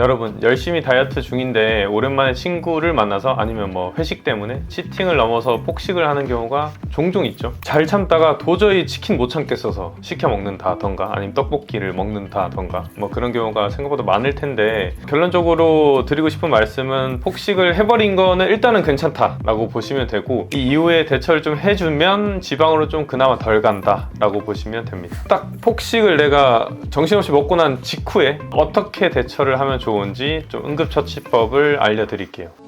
여러분 열심히 다이어트 중인데 오랜만에 친구를 만나서 아니면 뭐 회식 때문에 치팅을 넘어서 폭식을 하는 경우가 종종 있죠. 잘 참다가 도저히 치킨 못 참겠어서 시켜 먹는다던가 아니면 떡볶이를 먹는다던가 뭐 그런 경우가 생각보다 많을 텐데 결론적으로 드리고 싶은 말씀은 폭식을 해버린 거는 일단은 괜찮다 라고 보시면 되고 이 이후에 대처를 좀 해주면 지방으로 좀 그나마 덜 간다 라고 보시면 됩니다. 딱 폭식을 내가 정신없이 먹고 난 직후에 어떻게 대처를 하면 좋 은지 좀 응급처치법을 알려드릴게요.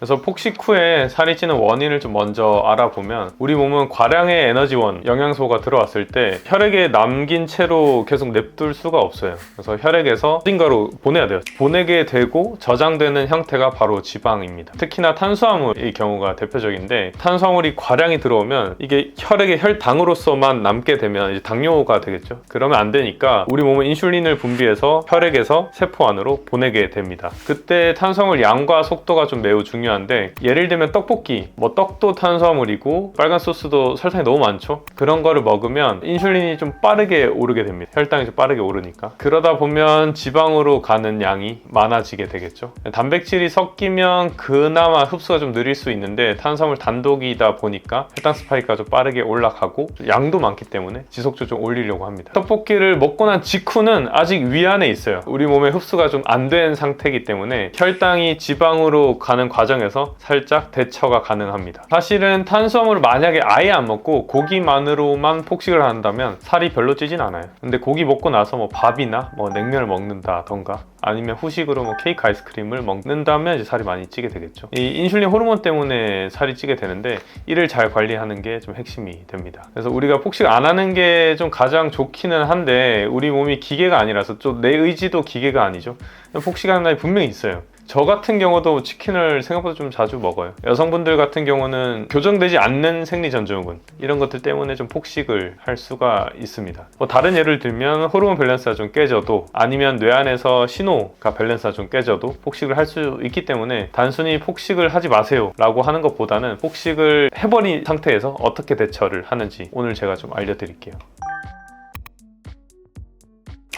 그래서 폭식 후에 살이 찌는 원인을 좀 먼저 알아보면 우리 몸은 과량의 에너지원, 영양소가 들어왔을 때 혈액에 남긴 채로 계속 냅둘 수가 없어요. 그래서 혈액에서 어딘가로 보내야 돼요. 보내게 되고 저장되는 형태가 바로 지방입니다. 특히나 탄수화물의 경우가 대표적인데 탄수화물이 과량이 들어오면 이게 혈액의 혈당으로서만 남게 되면 당뇨가 되겠죠. 그러면 안 되니까 우리 몸은 인슐린을 분비해서 혈액에서 세포 안으로 보내게 됩니다. 그때 탄수화물 양과 속도가 좀 매우 중요 한데 예를 들면 떡볶이, 뭐 떡도 탄수화물이고 빨간 소스도 설탕이 너무 많죠. 그런 거를 먹으면 인슐린이 좀 빠르게 오르게 됩니다. 혈당이 좀 빠르게 오르니까. 그러다 보면 지방으로 가는 양이 많아지게 되겠죠. 단백질이 섞이면 그나마 흡수가 좀 느릴 수 있는데 탄수화물 단독이다 보니까 혈당 스파이크가 좀 빠르게 올라가고 양도 많기 때문에 지속적으로 좀 올리려고 합니다. 떡볶이를 먹고 난 직후는 아직 위안에 있어요. 우리 몸에 흡수가 좀 안 된 상태이기 때문에 혈당이 지방으로 가는 과정 에서 살짝 대처가 가능합니다. 사실은 탄수화물을 만약에 아예 안 먹고 고기만으로만 폭식을 한다면 살이 별로 찌진 않아요. 근데 고기 먹고 나서 뭐 밥이나 뭐 냉면을 먹는다던가 아니면 후식으로 뭐 케이크 아이스크림을 먹는다면 이제 살이 많이 찌게 되겠죠. 이 인슐린 호르몬 때문에 살이 찌게 되는데 이를 잘 관리하는 게 좀 핵심이 됩니다. 그래서 우리가 폭식 안 하는 게 좀 가장 좋기는 한데 우리 몸이 기계가 아니라서 좀 내 의지도 기계가 아니죠. 폭식하는 날이 분명히 있어요. 저 같은 경우도 치킨을 생각보다 좀 자주 먹어요. 여성분들 같은 경우는 교정되지 않는 생리전증후군 이런 것들 때문에 좀 폭식을 할 수가 있습니다. 뭐 다른 예를 들면 호르몬 밸런스가 좀 깨져도 아니면 뇌 안에서 신호가 밸런스가 좀 깨져도 폭식을 할 수 있기 때문에 단순히 폭식을 하지 마세요라고 하는 것보다는 폭식을 해버린 상태에서 어떻게 대처를 하는지 오늘 제가 좀 알려드릴게요.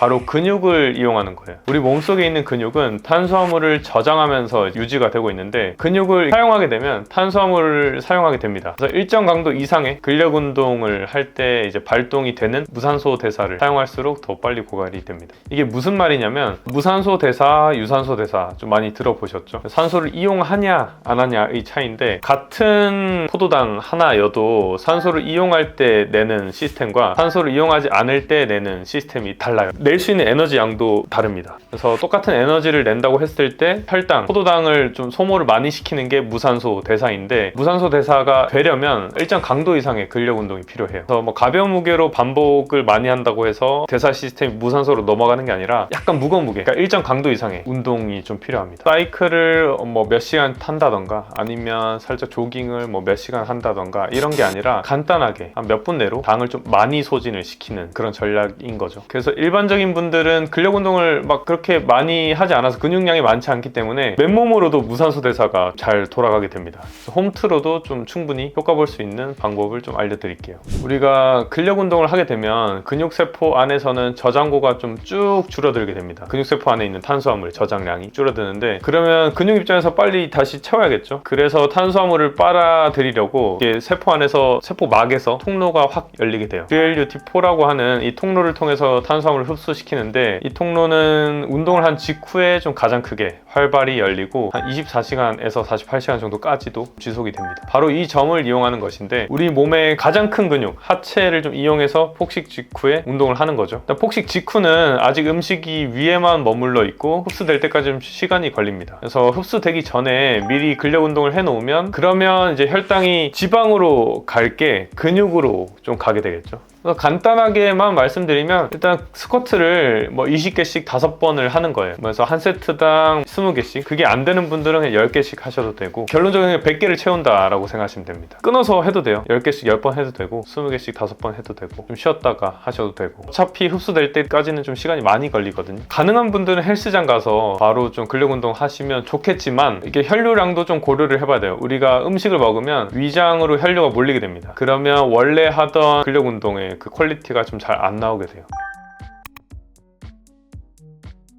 바로 근육을 이용하는 거예요. 우리 몸속에 있는 근육은 탄수화물을 저장하면서 유지가 되고 있는데 근육을 사용하게 되면 탄수화물을 사용하게 됩니다. 그래서 일정 강도 이상의 근력 운동을 할 때 이제 발동이 되는 무산소 대사를 사용할수록 더 빨리 고갈이 됩니다. 이게 무슨 말이냐면 무산소 대사, 유산소 대사 좀 많이 들어보셨죠? 산소를 이용하냐 안 하냐의 차이인데 같은 포도당 하나여도 산소를 이용할 때 내는 시스템과 산소를 이용하지 않을 때 내는 시스템이 달라요. 낼 수 있는 에너지 양도 다릅니다. 그래서 똑같은 에너지를 낸다고 했을 때 혈당, 포도당을 좀 소모를 많이 시키는 게 무산소 대사인데 무산소 대사가 되려면 일정 강도 이상의 근력 운동이 필요해요. 그래서 뭐 가벼운 무게로 반복을 많이 한다고 해서 대사 시스템이 무산소로 넘어가는 게 아니라 약간 무거운 무게, 그러니까 일정 강도 이상의 운동이 좀 필요합니다. 사이클을 뭐 몇 시간 탄다던가 아니면 살짝 조깅을 뭐 몇 시간 한다던가 이런 게 아니라 간단하게 한 몇 분 내로 당을 좀 많이 소진을 시키는 그런 전략인 거죠. 그래서 일반적인 분들은 근력 운동을 막 그렇게 많이 하지 않아서 근육량이 많지 않기 때문에 맨몸으로도 무산소 대사가 잘 돌아가게 됩니다. 홈트로도 좀 충분히 효과 볼 수 있는 방법을 좀 알려드릴게요. 우리가 근력 운동을 하게 되면 근육세포 안에서는 저장고가 좀 쭉 줄어들게 됩니다. 근육세포 안에 있는 탄수화물 저장량이 줄어드는데 그러면 근육 입장에서 빨리 다시 채워야겠죠. 그래서 탄수화물을 빨아들이려고 이게 세포 안에서 세포 막에서 통로가 확 열리게 돼요. GLUT4라고 하는 이 통로를 통해서 탄수화물을 흡수 시키는데 이 통로는 운동을 한 직후에 좀 가장 크게 활발히 열리고 한 24시간에서 48시간 정도까지도 지속이 됩니다. 바로 이 점을 이용하는 것인데 우리 몸의 가장 큰 근육 하체를 좀 이용해서 폭식 직후에 운동을 하는 거죠. 폭식 직후는 아직 음식이 위에만 머물러 있고 흡수될 때까지 좀 시간이 걸립니다. 그래서 흡수되기 전에 미리 근력 운동을 해놓으면 그러면 이제 혈당이 지방으로 갈 게 근육으로 좀 가게 되겠죠. 간단하게만 말씀드리면 일단 스쿼트를 뭐 20개씩 5번을 하는 거예요. 그래서 한 세트당 20개씩 그게 안 되는 분들은 그냥 10개씩 하셔도 되고 결론적으로 100개를 채운다라고 생각하시면 됩니다. 끊어서 해도 돼요. 10개씩 10번 해도 되고 20개씩 5번 해도 되고 좀 쉬었다가 하셔도 되고 어차피 흡수될 때까지는 좀 시간이 많이 걸리거든요. 가능한 분들은 헬스장 가서 바로 좀 근력 운동 하시면 좋겠지만 이게 혈류량도 좀 고려를 해봐야 돼요. 우리가 음식을 먹으면 위장으로 혈류가 몰리게 됩니다. 그러면 원래 하던 근력 운동 의그 퀄리티가 좀 잘 안 나오게 돼요.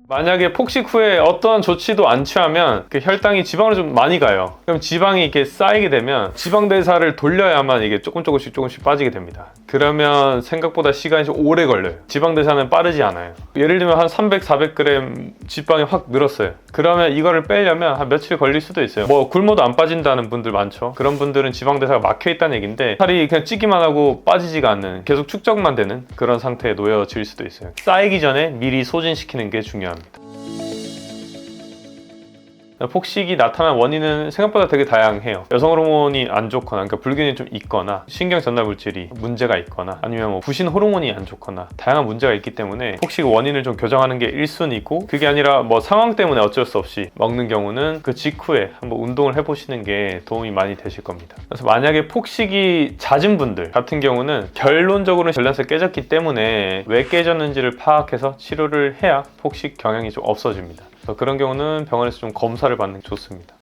만약에 폭식 후에 어떠한 조치도 안 취하면 그 혈당이 지방으로 좀 많이 가요. 그럼 지방이 이렇게 쌓이게 되면 지방 대사를 돌려야만 이게 조금 조금씩 조금씩 빠지게 됩니다. 그러면 생각보다 시간이 좀 오래 걸려요. 지방 대사는 빠르지 않아요. 예를 들면 한 300, 400g 지방이 확 늘었어요. 그러면 이거를 빼려면 한 며칠 걸릴 수도 있어요. 뭐 굶어도 안 빠진다는 분들 많죠. 그런 분들은 지방 대사가 막혀 있다는 얘기인데 살이 그냥 찌기만 하고 빠지지가 않는 계속 축적만 되는 그런 상태에 놓여질 수도 있어요. 쌓이기 전에 미리 소진시키는 게 중요합니다. 폭식이 나타난 원인은 생각보다 되게 다양해요. 여성 호르몬이 안 좋거나, 그러니까 불균이 좀 있거나, 신경 전달 물질이 문제가 있거나, 아니면 뭐 부신 호르몬이 안 좋거나, 다양한 문제가 있기 때문에 폭식 원인을 좀 교정하는 게 1순위고, 그게 아니라 뭐 상황 때문에 어쩔 수 없이 먹는 경우는 그 직후에 한번 운동을 해보시는 게 도움이 많이 되실 겁니다. 그래서 만약에 폭식이 잦은 분들 같은 경우는 결론적으로는 밸런스가 깨졌기 때문에 왜 깨졌는지를 파악해서 치료를 해야 폭식 경향이 좀 없어집니다. 그래서 그런 경우는 병원에서 좀 검사를 받는 게 좋습니다.